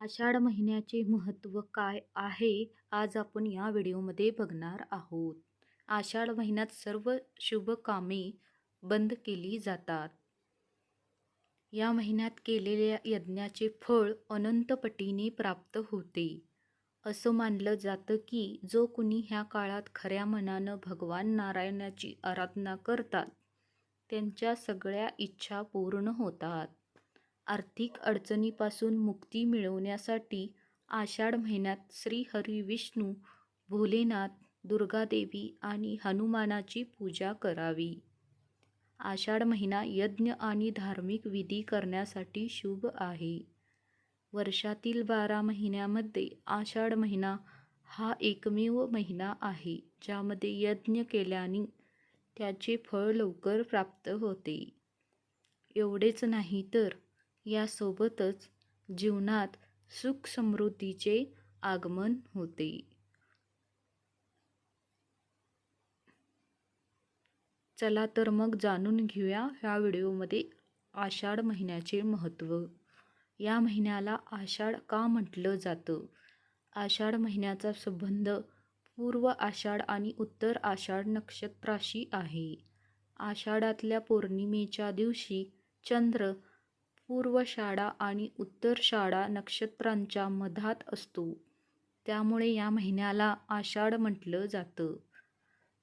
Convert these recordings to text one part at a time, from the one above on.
आषाढ महिन्याचे महत्त्व काय आहे आज आपण या व्हिडिओमध्ये बघणार आहोत. आषाढ महिन्यात सर्व शुभ कामे बंद केली जातात. या महिन्यात केलेल्या यज्ञाचे फळ अनंतपटीने प्राप्त होते. असं मानलं जातं की जो कुणी ह्या काळात खऱ्या मनानं भगवान नारायणाची आराधना करतात त्यांच्या सगळ्या इच्छा पूर्ण होतात. आर्थिक अडचणीपासून मुक्ती मिळवण्यासाठी आषाढ महिन्यात श्रीहरी विष्णू भोलेनाथ दुर्गादेवी आणि हनुमानाची पूजा करावी. आषाढ महिना यज्ञ आणि धार्मिक विधी करण्यासाठी शुभ आहे. वर्षातील बारा महिन्यामध्ये आषाढ महिना हा एकमेव महिना आहे ज्यामध्ये यज्ञ केल्याने त्याचे फळ लवकर प्राप्त होते. एवढेच नाही तर यासोबतच जीवनात सुख समृद्धीचे आगमन होते. चला तर मग जाणून घेऊया ह्या व्हिडिओमध्ये आषाढ महिन्याचे महत्त्व. या महिन्याला आषाढ का म्हटलं जातं? आषाढ महिन्याचा संबंध पूर्व आषाढ आणि उत्तर आषाढ नक्षत्राशी आहे. आषाढातल्या पौर्णिमेच्या दिवशी चंद्र पूर्वषाढा आणि उत्तरषाढा नक्षत्रांच्या मधात असतो. त्यामुळे या महिन्याला आषाढ म्हटलं जातं.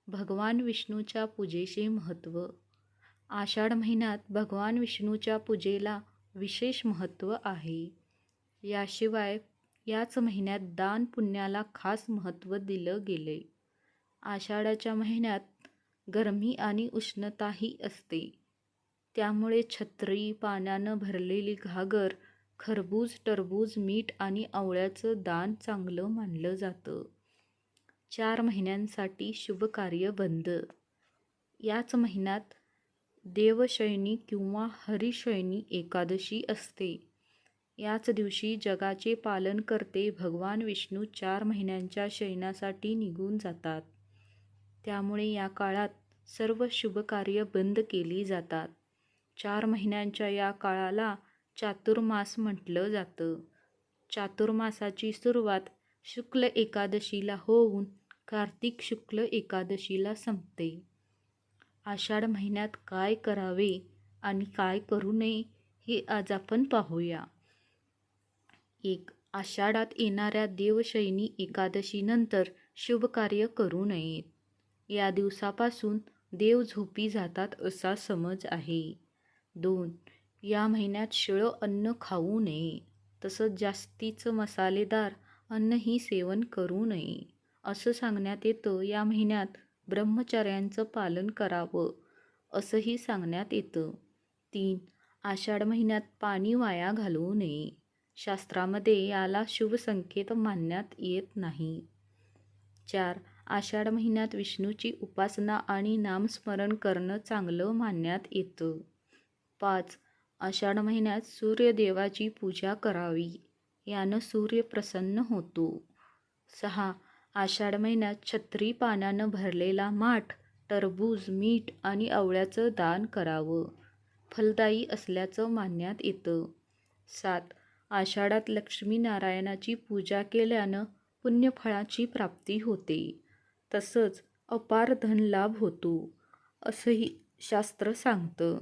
भगवान विष्णूच्या पूजेचे महत्त्व. आषाढ महिन्यात भगवान विष्णूच्या पूजेला विशेष महत्त्व आहे. याशिवाय याच महिन्यात दान पुण्याला खास महत्त्व दिलं गेले आषाढाच्या महिन्यात गरमी आणि उष्णताही असते. त्यामुळे छत्री पाण्यानं भरलेली घागर खरबूज टरबूज मीठ आणि आवळ्याचं दान चांगलं मानलं जातं. चार महिन्यांसाठी शुभकार्य बंद. याच महिन्यात देवशयनी किंवा हरिशयनी एकादशी असते. याच दिवशी जगाचे पालन करते भगवान विष्णू चार महिन्यांच्या शयनासाठी निघून जातात. त्यामुळे या काळात सर्व शुभकार्य बंद केली जातात. चार महिन्यांच्या या काळाला चातुर्मास म्हटलं जातं. चातुर्मासाची सुरुवात शुक्ल एकादशीला होऊन कार्तिक शुक्ल एकादशीला संपते. आषाढ महिन्यात काय करावे आणि काय करू नये हे आज आपण पाहूया. एक आषाढात येणाऱ्या देवशयनी एकादशीनंतर शुभकार्य करू नयेत. या दिवसापासून देव झोपी जातात असा समज आहे. दोन या महिन्यात शिळं अन्न खाऊ नये. तसंच जास्तीचं मसालेदार अन्नही सेवन करू नये. असं सांगण्यात येतं या महिन्यात ब्रह्मचर्यांचं पालन करावं असंही सांगण्यात येतं. तीन आषाढ महिन्यात पाणी वाया घालवू नये. शास्त्रामध्ये याला शुभसंकेत मानण्यात येत नाही. चार आषाढ महिन्यात विष्णूची उपासना आणि नामस्मरण करणं चांगलं मानण्यात येतं. पाच. आषाढ महिन्यात सूर्यदेवाची पूजा करावी. यानं सूर्य प्रसन्न होतो. सहा. आषाढ महिन्यात छत्री पाण्यानं भरलेला माठ टरबूज मीठ आणि आवळ्याचं दान करावं. फलदायी असल्याचं मानण्यात येतं. सात. आषाढात लक्ष्मीनारायणाची पूजा केल्यानं पुण्यफळाची प्राप्ती होते. तसंच अपार धनलाभ होतो असंही शास्त्र सांगतं.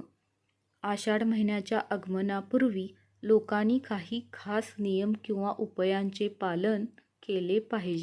आषाढ महिन्याच्या आगमनापूर्वी लोकांनी काही खास नियम किंवा उपायांचे पालन केले पाहिजे.